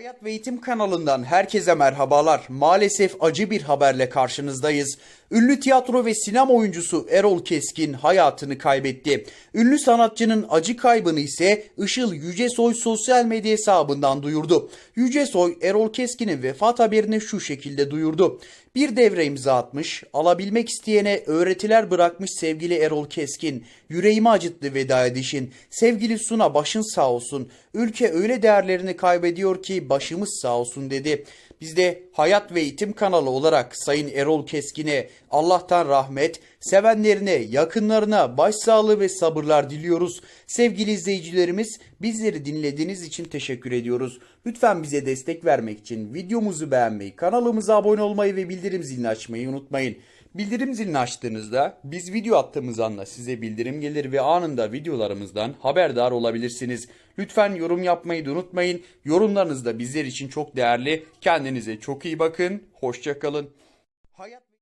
Hayat ve Eğitim kanalından herkese merhabalar. Maalesef acı bir haberle karşınızdayız. Ünlü tiyatro ve sinema oyuncusu Erol Keskin hayatını kaybetti. Ünlü sanatçının acı kaybını ise Işıl Yücesoy sosyal medya hesabından duyurdu. Yücesoy Erol Keskin'in vefat haberini şu şekilde duyurdu. Bir devre imza atmış, alabilmek isteyene öğretiler bırakmış sevgili Erol Keskin. Yüreğimi acıttı veda edişin. Sevgili Suna başın sağ olsun. Ülke öyle değerlerini kaybediyor ki başımız sağ olsun dedi. Biz de Hayat ve Eğitim kanalı olarak Sayın Erol Keskin'e Allah'tan rahmet, sevenlerine, yakınlarına başsağlığı ve sabırlar diliyoruz. Sevgili izleyicilerimiz bizleri dinlediğiniz için teşekkür ediyoruz. Lütfen bize destek vermek için videomuzu beğenmeyi, kanalımıza abone olmayı ve bildirim zilini açmayı unutmayın. Bildirim zilini açtığınızda biz video attığımız anda size bildirim gelir ve anında videolarımızdan haberdar olabilirsiniz. Lütfen yorum yapmayı da unutmayın. Yorumlarınız da bizler için çok değerli. Kendinize çok iyi bakın. Hoşçakalın. Hayat